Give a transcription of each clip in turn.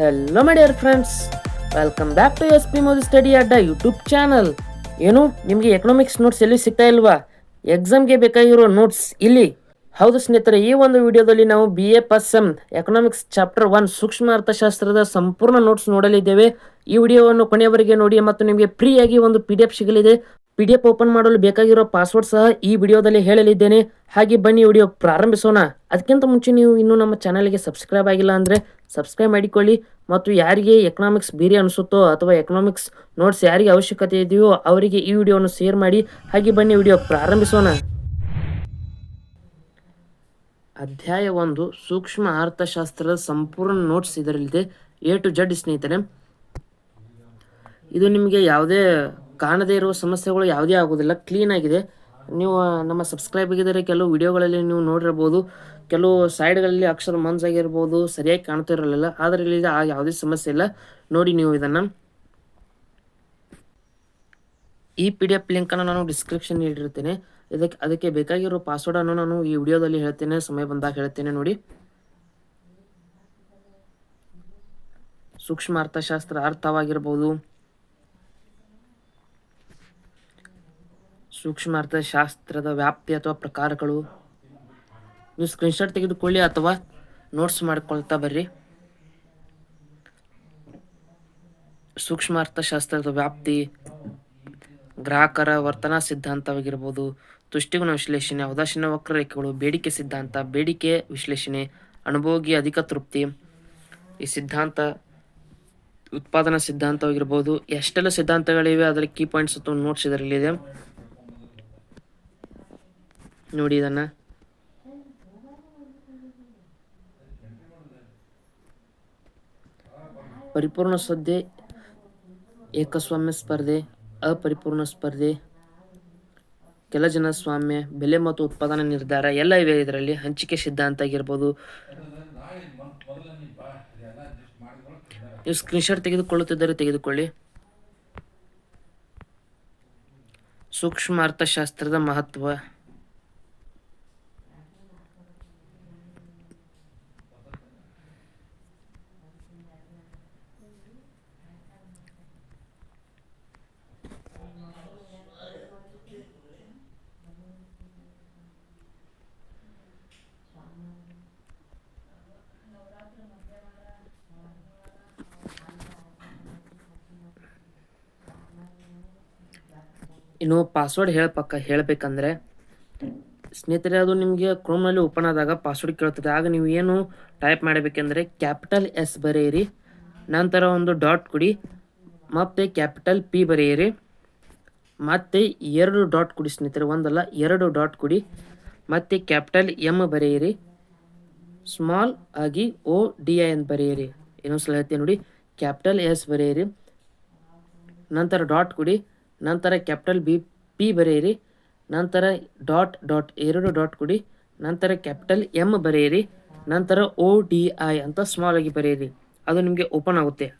Hello my dear friends welcome back to S P Modi study Adda YouTube channel ಏನು, ನಿಮಗೆ economics notes ಎಲ್ಲಿ ಸಿಗ್ತಾ ಇಲ್ವಾ? ಎಕ್ಸಾಮ್ಗೆ ಬೇಕಾಗಿರೋ ನೋಟ್ಸ್ ಇಲ್ಲಿ. ಹೌದು ಸ್ನೇಹಿತರೆ, ಈ ಒಂದು ವಿಡಿಯೋದಲ್ಲಿ ನಾವು ಬಿ ಎ ಪಸ್ ಎಂ ಎಕನಾಮಿಕ್ಸ್ ಚಾಪ್ಟರ್ ಒನ್ ಸೂಕ್ಷ್ಮ ಅರ್ಥಶಾಸ್ತ್ರದ ಸಂಪೂರ್ಣ ನೋಟ್ಸ್ ನೋಡಲಿದ್ದೇವೆ. ಈ ವಿಡಿಯೋವನ್ನು ಕೊನೆಯವರೆಗೆ ನೋಡಿ ಮತ್ತು ನಿಮಗೆ ಫ್ರೀಯಾಗಿ ಒಂದು ಪಿ ಡಿ ಎಫ್ ಸಿಗಲಿದೆ. ಪಿ ಡಿ ಎಫ್ ಓಪನ್ ಮಾಡಲು ಬೇಕಾಗಿರೋ ಪಾಸ್ವರ್ಡ್ ಸಹ ಈ ವಿಡಿಯೋದಲ್ಲಿ ಹೇಳಲಿದ್ದೇನೆ. ಹಾಗೆ ಬನ್ನಿ ವಿಡಿಯೋ ಪ್ರಾರಂಭಿಸೋಣ. ಅದಕ್ಕಿಂತ ಮುಂಚೆ ನೀವು ಇನ್ನೂ ನಮ್ಮ ಚಾನಲ್ಗೆ ಸಬ್ಸ್ಕ್ರೈಬ್ ಆಗಿಲ್ಲ ಅಂದರೆ ಸಬ್ಸ್ಕ್ರೈಬ್ ಮಾಡಿಕೊಳ್ಳಿ. ಮತ್ತು ಯಾರಿಗೆ ಎಕನಾಮಿಕ್ಸ್ ಬೇರೆ ಅನಿಸುತ್ತೋ ಅಥವಾ ಎಕನಾಮಿಕ್ಸ್ ನೋಟ್ಸ್ ಯಾರಿಗೆ ಅವಶ್ಯಕತೆ ಇದೆಯೋ ಅವರಿಗೆ ಈ ವಿಡಿಯೋವನ್ನು ಶೇರ್ ಮಾಡಿ. ಹಾಗೆ ಬನ್ನಿ ವಿಡಿಯೋ ಪ್ರಾರಂಭಿಸೋಣ. ಅಧ್ಯಾಯ ಒಂದು, ಸೂಕ್ಷ್ಮ ಅರ್ಥಶಾಸ್ತ್ರದ ಸಂಪೂರ್ಣ ನೋಟ್ಸ್ ಇದರಲ್ಲಿದೆ. ಎ ಟು ಜಡ್ ಸ್ನೇಹಿತರೆ, ಇದು ನಿಮಗೆ ಯಾವುದೇ ಕಾಣದೇ ಇರುವ ಸಮಸ್ಯೆಗಳು ಯಾವುದೇ ಆಗೋದಿಲ್ಲ ಕ್ಲೀನ್ ಆಗಿದೆ. ನೀವು ನಮ್ಮ ಸಬ್ಸ್ಕ್ರೈಬ್ ಆಗಿದ್ದರೆ ಕೆಲವು ವಿಡಿಯೋಗಳಲ್ಲಿ ನೀವು ನೋಡಿರ್ಬೋದು ಕೆಲವು ಸೈಡ್ಗಳಲ್ಲಿ ಅಕ್ಷರ ಮಂಜಾಗಿರ್ಬೋದು ಸರಿಯಾಗಿ ಕಾಣ್ತಾ ಇರಲಿಲ್ಲ. ಆದರೆ ಇಲ್ಲಿ ಆ ಯಾವುದೇ ಸಮಸ್ಯೆ ಇಲ್ಲ. ನೋಡಿ ನೀವು ಇದನ್ನು. ಈ ಪಿ ಡಿ ಎಫ್ ಲಿಂಕನ್ನು ನಾನು ಡಿಸ್ಕ್ರಿಪ್ಷನ್ ನೀಡಿರ್ತೇನೆ ಇದಕ್ಕೆ, ಅದಕ್ಕೆ ಬೇಕಾಗಿರೋ ಪಾಸ್ವರ್ಡನ್ನು ನಾನು ಈ ವಿಡಿಯೋದಲ್ಲಿ ಹೇಳ್ತೇನೆ. ಸಮಯ ಬಂದಾಗ ಹೇಳ್ತೇನೆ ನೋಡಿ. ಸೂಕ್ಷ್ಮ ಅರ್ಥಶಾಸ್ತ್ರ ಅರ್ಥವಾಗಿರ್ಬೋದು. ಸೂಕ್ಷ್ಮ ಅರ್ಥಶಾಸ್ತ್ರದ ವ್ಯಾಪ್ತಿ ಅಥವಾ ಪ್ರಕಾರಗಳು? ನೀವು ಸ್ಕ್ರೀನ್ಶಾಟ್ ತೆಗೆದುಕೊಳ್ಳಿ ಅಥವಾ ನೋಟ್ಸ್ ಮಾಡ್ಕೊಳ್ತಾ ಬರ್ರಿ. ಸೂಕ್ಷ್ಮ ಅರ್ಥಶಾಸ್ತ್ರದ ವ್ಯಾಪ್ತಿ, ಗ್ರಾಹಕರ ವರ್ತನಾ ಸಿದ್ಧಾಂತವಾಗಿರ್ಬೋದು, ತುಷ್ಟಿಗುಣ ವಿಶ್ಲೇಷಣೆ ಉದಾಸೀನ ವಕ್ರರೇಖೆಗಳು, ಬೇಡಿಕೆ ಸಿದ್ಧಾಂತ, ಬೇಡಿಕೆ ವಿಶ್ಲೇಷಣೆ, ಅನುಭೋಗಿ ಅಧಿಕ ತೃಪ್ತಿ. ಈ ಸಿದ್ಧಾಂತ, ಉತ್ಪಾದನಾ ಸಿದ್ಧಾಂತವಾಗಿರ್ಬೋದು. ಎಷ್ಟೆಲ್ಲ ಸಿದ್ಧಾಂತಗಳಿವೆ ಅದರ ಕೀ ಪಾಯಿಂಟ್ಸ್ ಅಥವಾ ನೋಟ್ಸ್ ಇದರಲ್ಲಿದೆ ನೋಡಿ ಇದನ್ನ ಪರಿಪೂರ್ಣ ಸ್ಪರ್ಧೆ, ಏಕಸ್ವಾಮ್ಯ ಸ್ಪರ್ಧೆ, ಅಪರಿಪೂರ್ಣ ಸ್ಪರ್ಧೆ, ಕೆಲ ಜನ ಸ್ವಾಮ್ಯ, ಬೆಲೆ ಮತ್ತು ಉತ್ಪಾದನಾ ನಿರ್ಧಾರ ಎಲ್ಲ ಇವೆ. ಇದರಲ್ಲಿ ಹಂಚಿಕೆ ಸಿದ್ಧಾಂತ ಆಗಿರ್ಬೋದು. ನೀವು ಸ್ಕ್ರೀನ್ಶಾಟ್ ತೆಗೆದುಕೊಳ್ಳುತ್ತಿದ್ದರೆ ತೆಗೆದುಕೊಳ್ಳಿ. ಸೂಕ್ಷ್ಮ ಅರ್ಥಶಾಸ್ತ್ರದ ಮಹತ್ವ. ಇನ್ನು ಪಾಸ್ವರ್ಡ್ ಹೇಳಪಕ್ಕ ಹೇಳಬೇಕಂದ್ರೆ, ಸ್ನೇಹಿತರೆ, ಅದು ನಿಮಗೆ ಕ್ರೋಮ್ನಲ್ಲಿ ಓಪನ್ ಆದಾಗ ಪಾಸ್ವರ್ಡ್ ಕೇಳುತ್ತದೆ ಆಗ ನೀವು ಏನು ಟೈಪ್ ಮಾಡಬೇಕೆಂದರೆ ಕ್ಯಾಪಿಟಲ್ ಎಸ್ ಬರೆಯಿರಿ, ನಂತರ ಒಂದು ಡಾಟ್ ಕೊಡಿ, ಮತ್ತೆ ಕ್ಯಾಪಿಟಲ್ ಪಿ ಬರೆಯಿರಿ, ಮತ್ತೆ ಎರಡು ಡಾಟ್ ಕೊಡಿ ಸ್ನೇಹಿತರೆ, ಒಂದಲ್ಲ, ಎರಡು ಡಾಟ್ ಕೊಡಿ, ಮತ್ತೆ ಕ್ಯಾಪಿಟಲ್ ಎಂ ಬರೆಯಿರಿ ಸ್ಮಾಲ್ ಆಗಿ ಓ ಡಿ ಐ ಅಂತ ಬರೆಯಿರಿ. ಇನ್ನೊಂದ್ಸಲ ಹೇಳ್ತೀನಿ ನೋಡಿ ಕ್ಯಾಪಿಟಲ್ ಎಸ್ ಬರೆಯಿರಿ, ನಂತರ ಡಾಟ್ ಕೊಡಿ ನಂತರ ಕ್ಯಾಪಿಟಲ್ ಬಿ, ಪಿ ಬರೆಯಿರಿ. ನಂತರ ಡಾಟ್ ಡಾಟ್, ಎರಡು ಡಾಟ್ ಕೊಡಿ. ನಂತರ ಕ್ಯಾಪಿಟಲ್ ಎಂ ಬರೆಯಿರಿ. ನಂತರ ಓ ಡಿ ಐ ಅಂತ ಸ್ಮಾಲ್ ಆಗಿ ಬರೆಯಿರಿ. ಅದು ನಿಮಗೆ ಓಪನ್ ಆಗುತ್ತೆ.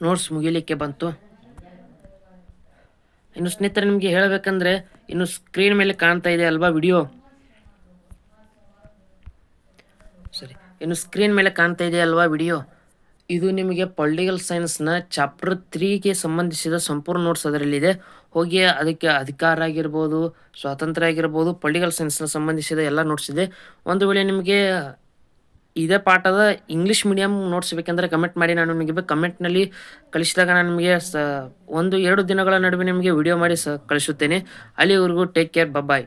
ನೋಟ್ಸ್ ಮುಗಿಲಿಕ್ಕೆ ಬಂತು. ಇನ್ನು ಸ್ನೇಹಿತರೆ, ನಿಮಗೆ ಹೇಳಬೇಕಂದ್ರೆ ಇನ್ನು ಸ್ಕ್ರೀನ್ ಮೇಲೆ ಕಾಣ್ತಾ ಇದೆ ಅಲ್ವಾ ವಿಡಿಯೋ ಸರಿ, ಇನ್ನು ಸ್ಕ್ರೀನ್ ಮೇಲೆ ಕಾಣ್ತಾ ಇದೆ ಅಲ್ವಾ ವಿಡಿಯೋ ಇದು ನಿಮಗೆ ಪೊಲಿಟಿಕಲ್ ಸೈನ್ಸ್ನ ಚಾಪ್ಟರ್ ತ್ರೀಗೆ ಸಂಬಂಧಿಸಿದ ಸಂಪೂರ್ಣ ನೋಟ್ಸ್ ಅದರಲ್ಲಿದೆ. ಹೋಗಿ ಅದಕ್ಕೆ ಅಧಿಕಾರ ಆಗಿರ್ಬೋದು, ಸ್ವಾತಂತ್ರ್ಯ ಆಗಿರ್ಬೋದು, ಪೊಲಿಟಿಕಲ್ ಸೈನ್ಸ್ನ ಸಂಬಂಧಿಸಿದ ಎಲ್ಲ ನೋಟ್ಸ್ ಇದೆ. ಒಂದು ವೇಳೆ ನಿಮಗೆ ಇದೇ ಪಾಠದ ಇಂಗ್ಲೀಷ್ ಮೀಡಿಯಂ ನೋಟ್ಸ್ ಬೇಕೆಂದರೆ ಕಮೆಂಟ್ ಮಾಡಿ. ನಾನು ನಿಮಗೆ ಕಮೆಂಟ್ನಲ್ಲಿ ಕಳಿಸಿದಾಗ ನಾನು ನಿಮಗೆ ಸ, ಒಂದು, ಎರಡು ದಿನಗಳ ನಡುವೆ ನಿಮಗೆ ವಿಡಿಯೋ ಮಾಡಿ ಸ, ಕಳಿಸುತ್ತೇನೆ. ಅಲ್ಲಿವರೆಗೂ ಟೇಕ್ ಕೇರ್ ಬಾಯ್